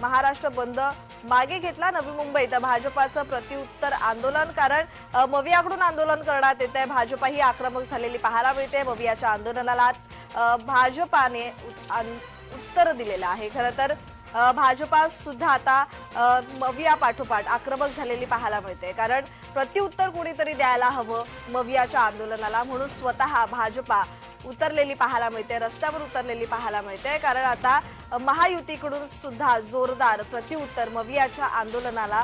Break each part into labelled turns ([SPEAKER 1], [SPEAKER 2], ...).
[SPEAKER 1] महाराष्ट्र बंद. मागे घेतला नवी मुंबईत भाजपाचं प्रतिउत्तर आंदोलन कारण मवियाकडून आंदोलन करण्यात येत आहे भाजपा ही आक्रमक झालेली पाहायला मिळते मवियाच्या आंदोलनाला. भाजपाने उत्तर दिलेलं आहे. खरं तर भाजपा सुद्धा आता मविया पाठोपाठ आक्रमक झालेली पाहायला मिळते. कारण प्रत्युत्तर कुणीतरी द्यायला हवं मवियाच्या आंदोलनाला. म्हणून स्वतः भाजपा उतरलेली पाहायला मिळते रस्त्यावर उतरलेली पाहायला मिळते. कारण आता महायुतीकडून सुद्धा जोरदार प्रतिउत्तर मवियाच्या आंदोलनाला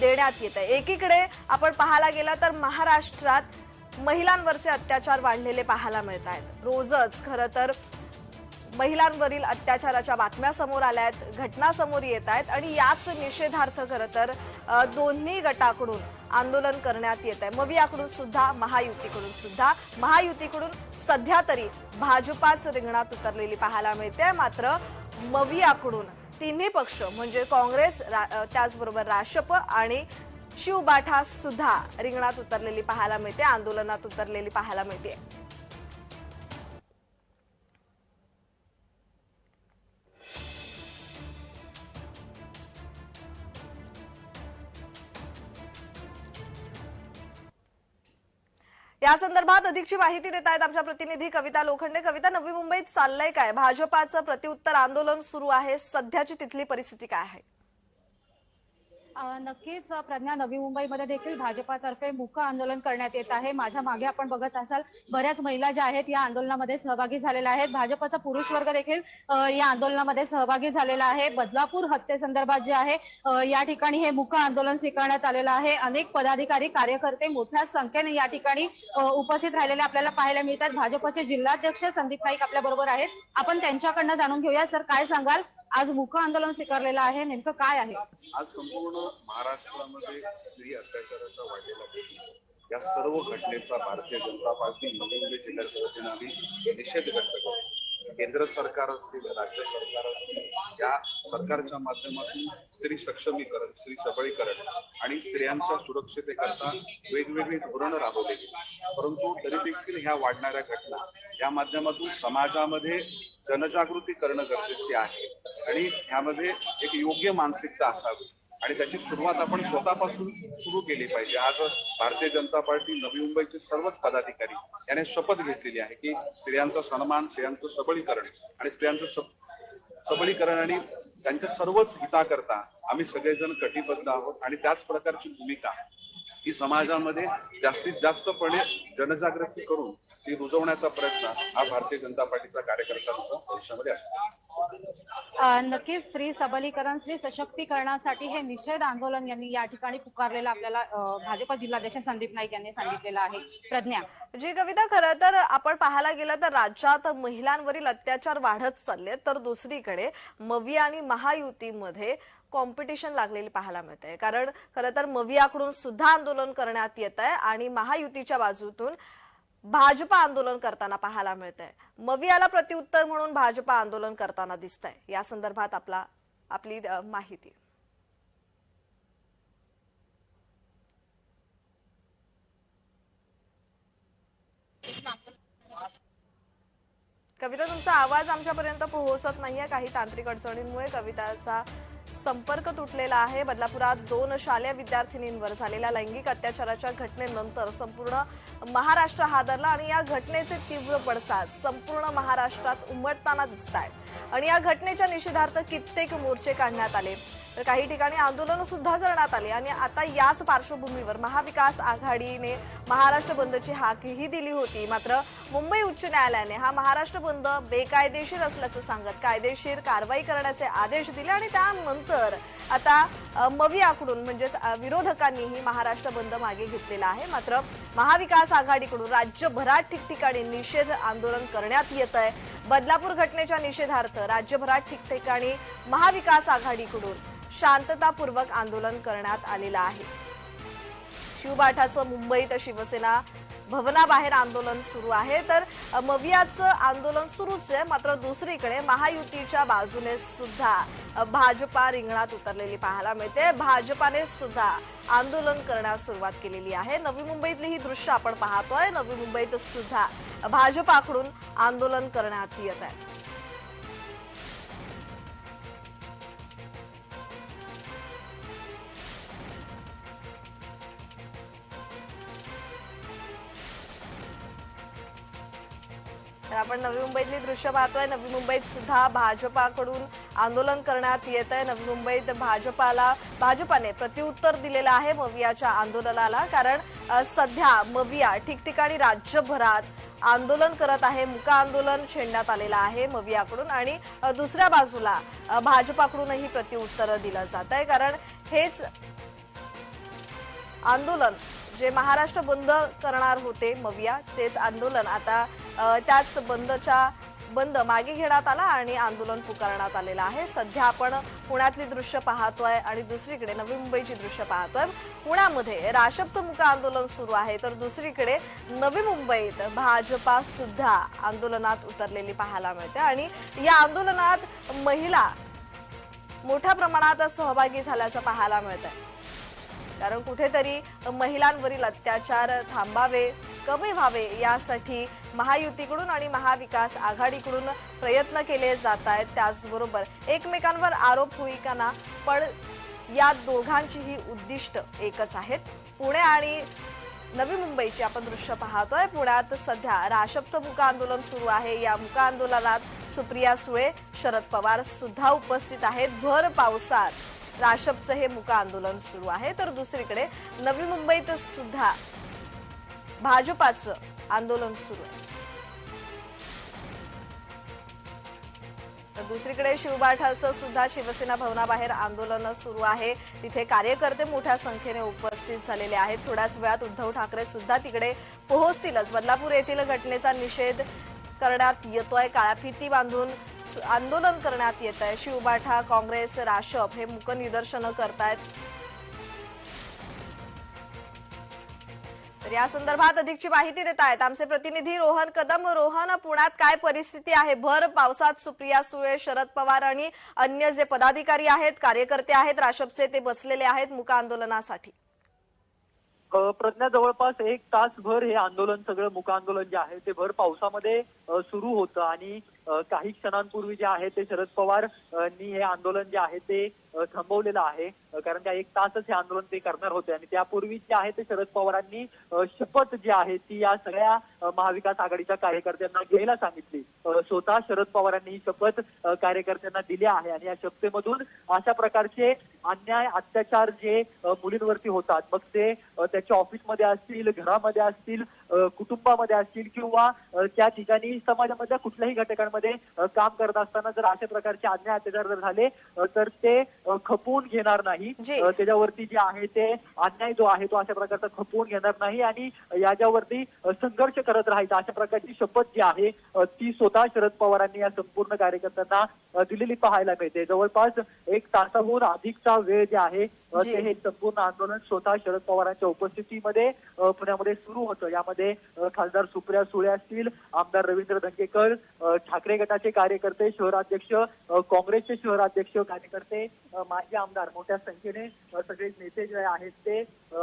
[SPEAKER 1] देण्यात येत आहे एकीकडे आपण पाहायला गेला तर महाराष्ट्रात महिलांवरचे अत्याचार वाढलेले पाहायला मिळत आहेत. रोजच खरं तर महिलांवरील अत्याचाराच्या बातम्या समोर आल्या आहेत घटना समोर येत आहेत आणि याच निषेधार्थ खरं तर दोन्ही गटाकडून आंदोलन करण्यात येत आहे. मवियाकडून सुद्धा महायुतीकडून सुद्धा महायुतीकडून सध्या तरी भाजपाच रिंगणात उतरलेली पाहायला मिळते. मात्र मवियाकडून तिन्ही पक्ष म्हणजे काँग्रेस रा- त्याचबरोबर राष्ट्रप आणि शिवबाठा सुद्धा रिंगणात उतरलेली पाहायला मिळते आंदोलनात उतरलेली पाहायला मिळते. या संदर्भात अधिकची माहिती देत आहेत आमच्या प्रतिनिधी कविता लोखंडे. कविता नवी मुंबईत चाललंय काय? भाजपाचं प्रतिउत्तर आंदोलन सुरू आहे. सध्याची तिथली परिस्थिती काय आहे?
[SPEAKER 2] नक्कीच प्रज्ञा नवी मुंबईमध्ये देखील भाजपातर्फे मुख आंदोलन करण्यात येत आहे. माझ्या मागे आपण बघत असाल बऱ्याच महिला ज्या आहेत या आंदोलनामध्ये सहभागी झालेल्या आहेत. भाजपचा पुरुष वर्ग देखील या आंदोलनामध्ये सहभागी झालेला आहे. बदलापूर हत्येसंदर्भात जे आहे या ठिकाणी हे मुख आंदोलन स्वीकारण्यात आलेलं आहे. अनेक पदाधिकारी कार्यकर्ते मोठ्या संख्येने या ठिकाणी उपस्थित राहिलेले आपल्याला पाहायला मिळतात. भाजपचे जिल्हाध्यक्ष संदीप नाईक आपल्या बरोबर आहेत. आपण त्यांच्याकडनं जाणून घेऊया. सर काय सांगाल? आज मुख आंदोलन स्वीकारलेलं आहे नेमकं काय आहे?
[SPEAKER 3] आज संपूर्ण महाराष्ट्रामध्ये स्त्री अत्याचाराचा वाढलेला या सर्व घटनेचा भारतीय जनता पार्टी नवी मुंबई जिल्ह्याच्या वतीनं आम्ही निषेध व्यक्त करतो. केंद्र सरकार असेल राज्य सरकार असेल या सरकारच्या माध्यमातून स्त्री सक्षमीकरण स्त्री सबळीकरण आणि स्त्रियांच्या सुरक्षितेकरता वेगवेगळी धोरणं राबवली गेली. परंतु तरी देखील ह्या वाढणाऱ्या घटना या माध्यमातून समाजामध्ये जनजागृती करणं गरजेचे आहे. आणि ह्यामध्ये एक योग्य मानसिकता असावी. आणि त्याची सुरुवात आपण स्वतःपासून सुरू केली पाहिजे. आज भारतीय जनता पार्टी नवी मुंबईचे सर्वच पदाधिकारी याने शपथ घेतलेली आहे की स्त्रियांचा सन्मान स्त्रियांचं सबळीकरण आणि स्त्रियांचं सबलीकरण सबळीकरण आणि त्यांच्या सर्वच हिताकरता आम्ही सगळेजण कटिबद्ध आहोत आणि त्याच प्रकारची भूमिका ही समाजामध्ये जास्तीत जास्तपणे जनजागृती करून ती रुजवण्याचा प्रयत्न हा भारतीय जनता पार्टीचा कार्यकर्त्यांचा भविष्यामध्ये असतो.
[SPEAKER 2] अ, नक्कीच स्त्री सबलीकरण स्त्री सशक्तीकरणासाठी हे निषेध आंदोलन यांनी या ठिकाणी पुकारलेलं आपल्याला भाजप जिल्हाध्यक्ष संदीप नाईक यांनी सांगितलेलं आहे. प्रज्ञा.
[SPEAKER 1] जी कविता खरं तर आपण पाहायला गेलं तर राज्यात महिलांवरील अत्याचार वाढत चालले तर दुसरीकडे मविया आणि महायुतीमध्ये कॉम्पिटिशन लागलेली पाहायला मिळते कारण खरं तर मवियाकडून सुद्धा आंदोलन करण्यात येत आहे आणि महायुतीच्या बाजूतून भाजपा आंदोलन करताना पाहायला मिळत आहे मवियाला प्रत्युत्तर म्हणून भाजपा आंदोलन करताना दिसत आहे या संदर्भात आपला आपली माहिती. कविता तुमचा आवाज आमच्यापर्यंत पोहोचत नाहीये. काही तांत्रिक अडचणींमुळे कविताचा संपर्क तुटलेला आहे. बदलापुरात दोन शालेय विद्यार्थिनींवर झालेल्या लैंगिक अत्याचाराच्या घटनेनंतर संपूर्ण महाराष्ट्र हादरला आणि या घटनेचे तीव्र पडसाद संपूर्ण महाराष्ट्रात उमटताना दिसत आहेत आणि या घटनेच्या निषेधार्थ कित्येक मोर्चे काढण्यात आले. तर काही ठिकाणी आंदोलन सुद्धा करण्यात आले आणि आता याच पार्श्वभूमीवर महाविकास आघाडीने महाराष्ट्र बंदची हाकही दिली होती. मात्र मुंबई उच्च न्यायालयाने हा महाराष्ट्र बंद बेकायदेशीर असल्याचं सांगत कायदेशीर कारवाई करण्याचे आदेश दिले आणि त्यानंतर आता मवी आकडून म्हणजेच विरोधकांनीही महाराष्ट्र बंद मागे घेतलेला आहे. मात्र महाविकास आघाडीकडून राज्यभरात ठिकठिकाणी निषेध आंदोलन करण्यात येत आहे. बदलापूर घटनेच्या निषेधार्थ राज्यभरात ठिकठिकाणी महाविकास आघाडीकडून शांततापूर्वक आंदोलन करण्यात आलेलं आहे. शिवबाठाचं मुंबईत शिवसेना भवनाबाहेर आंदोलन सुरू आहे. तर मवियाचं आंदोलन सुरूच आहे. मात्र दुसरीकडे महायुतीच्या बाजूने सुद्धा भाजपा रिंगणात उतरलेली पाहायला मिळते. भाजपाने सुद्धा आंदोलन करण्यास सुरुवात केलेली आहे. नवी मुंबईतली ही दृश्य आपण पाहतोय. नवी मुंबईत सुद्धा भाजपाकडून आंदोलन करण्यात येत आहे. तर आपण नवी मुंबईतली दृश्य पाहतोय. नवी मुंबईत सुद्धा भाजपाकडून आंदोलन करण्यात येत आहे. नवी मुंबईत भाजपाला भाजपाने प्रत्युत्तर दिलेलं आहे मवियाच्या आंदोलनाला. कारण सध्या मविया ठिकठिकाणी राज्यभरात आंदोलन करत आहे मुका आंदोलन छेडण्यात आलेलं आहे मवियाकडून. आणि दुसऱ्या बाजूला भाजपाकडूनही प्रत्युत्तर दिलं जात आहे. कारण हेच आंदोलन जे महाराष्ट्र बंद करणार होते मविया तेच आंदोलन आता त्याच बंदच्या बंद मागे घेण्यात आला आणि आंदोलन पुकारण्यात आलेलं आहे. सध्या आपण पुण्यातली दृश्य पाहतोय आणि दुसरीकडे नवी मुंबईची दृश्य पाहतोय. पुण्यामध्ये राशपचं मुख आंदोलन सुरू आहे तर दुसरीकडे नवी मुंबईत भाजपा सुद्धा आंदोलनात उतरलेली पाहायला मिळते. आणि या आंदोलनात महिला मोठ्या प्रमाणात सहभागी झाल्याचं पाहायला मिळतंय. कारण कुठेतरी महिलांवरील अत्याचार थांबावे कमी व्हावे यासाठी महायुतीकडून आणि महाविकास आघाडीकडून प्रयत्न केले जात आहेत. त्याचबरोबर एकमेकांवर आरोप होई काना पण या दोघांचीही उद्दिष्ट एकच आहेत. पुणे आणि नवी मुंबईची आपण दृश्य पाहतोय. पुण्यात सध्या राशपचं मुका आंदोलन सुरू आहे. या मुका आंदोलनात सुप्रिया सुळे शरद पवार सुद्धा उपस्थित आहेत. भर पावसात राशपचं हे मुका आंदोलन सुरू आहे. तर दुसरीकडे नवी मुंबईत सुद्धा भाजपाचं आंदोलन सुरू. आहे तर दुसरीकडे शिवबाठाचं सुद्धा शिवसेना भवनाबाहेर आंदोलन सुरू आहे. तिथे कार्यकर्ते मोठ्या संख्येने उपस्थित झालेले आहेत. थोड्याच वेळात उद्धव ठाकरे सुद्धा तिकडे पोहोचतीलच. बदलापूर येथील घटनेचा निषेध करण्यात येतोय. काळ्या फिती बांधून आंदोलन करण्यात येत आहे शिवबाठा काँग्रेस राशप हे मुकनिदर्शनं करतायत. तर या संदर्भात अधिकची माहिती देत आहेत. आमचे प्रतिनिधी रोहन कदम. रोहन पुण्यात काय परिस्थिती आहे? भर पावसात सुप्रिया सुळे शरद पवार आणि अन्य जे पदाधिकारी आहेत कार्यकर्ते आहेत राशपचे ते बसलेले आहेत मुका आंदोलनासाठी
[SPEAKER 4] प्रज्ञा जवळपास एक तासभर हे आंदोलन सगळं मुक आंदोलन जे आहे ते भर पावसामध्ये सुरू होतं. आणि काही क्षणांपूर्वी जे आहे ते शरद पवार हे आंदोलन जे आहे ते थांबवलेलं आहे. कारण त्या एक तासच हे आंदोलन ते करणार होते. आणि त्यापूर्वी जे आहे ते शरद पवारांनी शपथ जी आहे ती या सगळ्या महाविकास आघाडीच्या कार्यकर्त्यांना घ्यायला सांगितली. स्वतः शरद पवारांनी ही शपथ कार्यकर्त्यांना दिली आहे. आणि या शपथेमधून अशा प्रकारचे अन्याय अत्याचार जे मुलींवरती होतात मग ते त्याच्या ऑफिसमध्ये असतील घरामध्ये असतील कुटुंबामध्ये असतील किंवा त्या ठिकाणी समाजामधल्या कुठल्याही घटकांमध्ये काम करत असताना जर अशा प्रकारचे अन्याय अत्याचार जर झाले तर ते खपवून घेणार नाही. त्याच्यावरती जे आहे ते अन्याय जो आहे तो अशा प्रकारचा खपवून घेणार नाही आणि याच्यावरती संघर्ष करत राहायचा. अशा प्रकारची शपथ जी आहे ती स्वतः शरद पवारांनी या संपूर्ण कार्यकर्त्यांना दिलेली पाहायला मिळते. जवळपास एक तासाहून अधिकचा वेळ जे आहे. ते हे संपूर्ण आंदोलन स्वतः शरद पवारांच्या उपस्थितीमध्ये पुण्यामध्ये सुरू होतं. यामध्ये अ, खासदार सुप्रिया सुळे असतील आमदार रवींद्र धंगेकर ठाकरे गटाचे कार्यकर्ते शहराध्यक्ष काँग्रेसचे शहराध्यक्ष कार्यकर्ते माजी आमदार मोठ्या संख्येने सगळे नेते जे आहेत ते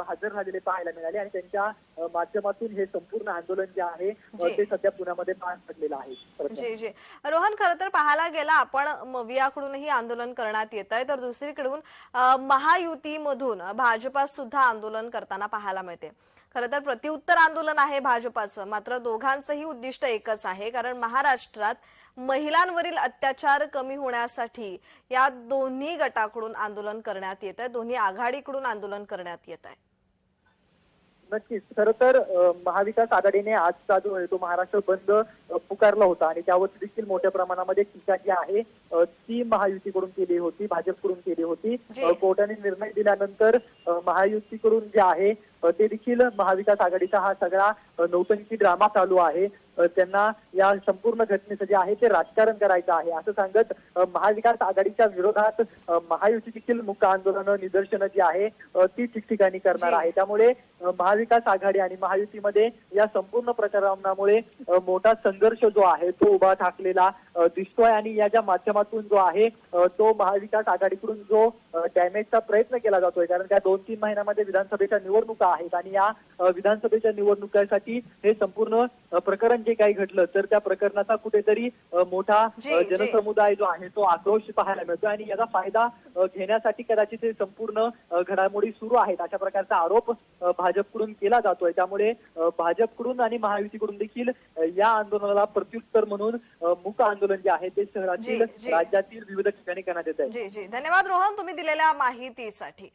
[SPEAKER 4] हजर झालेले पाहायला मिळाले आणि त्यांच्या माध्यमातून हे संपूर्ण आंदोलन जे आहे. ते सध्या पुण्यामध्ये पार पडलेलं आहे.
[SPEAKER 1] जी जी. रोहन खरं तर पाहायला गेला आपण मवियाकडूनही आंदोलन करण्यात येत आहे तर दुसरीकडून अ, महायुतीमधून भाजपा सुद्धा आंदोलन करताना पाहायला मिळते. खरं तर प्रत्युत्तर आंदोलन आहे भाजपाचं. मात्र दोघांचंही उद्दिष्ट एकच आहे कारण महाराष्ट्रात महिलांवरील अत्याचार कमी होण्यासाठी या दोन्ही गटाकडून आंदोलन करण्यात येत आहे दोन्ही आघाडीकडून आंदोलन करण्यात येत आहे
[SPEAKER 4] नक्कीच. खरं तर महाविकास आघाडीने आजचा जो आहे तो महाराष्ट्र बंद पुकारला होता आणि त्यावरती देखील मोठ्या प्रमाणामध्ये टीका जी आहे ती महायुतीकडून केली होती भाजपकडून केली होती. कोर्टाने निर्णय दिल्यानंतर महायुतीकडून जे आहे ते देखील महाविकास आघाडीचा हा सगळा नौटंकी ड्रामा चालू आहे. त्यांना या संपूर्ण घटनेचं जे आहे ते राजकारण करायचं आहे. असं सांगत महाविकास आघाडीच्या विरोधात महायुती देखील मुक्त आंदोलनं निदर्शनं जी आहे ती ठिकठिकाणी करणार. आहे. त्यामुळे महाविकास आघाडी आणि महायुतीमध्ये या संपूर्ण प्रकरणामुळे मोठा संघर्ष जो आहे तो उभा ठाकलेला दिसतोय आणि याच्या माध्यमातून जो आहे तो महाविकास आघाडीकडून जो डॅमेजचा प्रयत्न केला जातोय. कारण त्या दोन तीन महिन्यामध्ये विधानसभेच्या निवडणुका आहेत आणि या विधानसभेच्या निवडणुकांसाठी हे संपूर्ण प्रकरण जे काही घडलं तर त्या प्रकरणाचा कुठेतरी मोठा. जनसमुदाय जो आहे तो आक्रोश पाहायला मिळतो आणि याचा फायदा घेण्यासाठी कदाचित हे संपूर्ण घडामोडी सुरू आहेत. अशा प्रकारचा आरोप भाजपकडून केला जातोय. त्यामुळे भाजपकडून आणि महायुतीकडून देखील या आंदोलनाला प्रत्युत्तर म्हणून मूक आंदोलन जे आहे ते शहरातील. राज्यातील विविध ठिकाणी करण्यात येत आहे.
[SPEAKER 1] धन्यवाद रोहन तुम्ही दिलेल्या माहितीसाठी.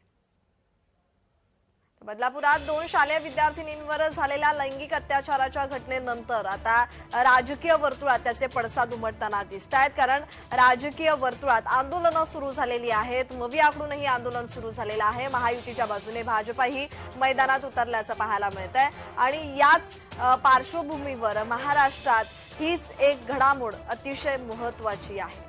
[SPEAKER 1] बदलापुरात दोन शालेय विद्यार्थिनींवर झालेल्या लैंगिक अत्याचाराच्या घटनेनंतर आता राजकीय वर्तुळात त्याचे पडसाद उमटताना दिसत आहेत. कारण राजकीय वर्तुळात आंदोलनं सुरू झालेली आहेत. मवियाकडूनही आंदोलन सुरू झालेलं आहे. महायुतीच्या बाजूने भाजपाही मैदानात उतरल्याचं पाहायला मिळत आहे. आणि याच पार्श्वभूमीवर महाराष्ट्रात हीच एक घडामोड अतिशय महत्वाची आहे.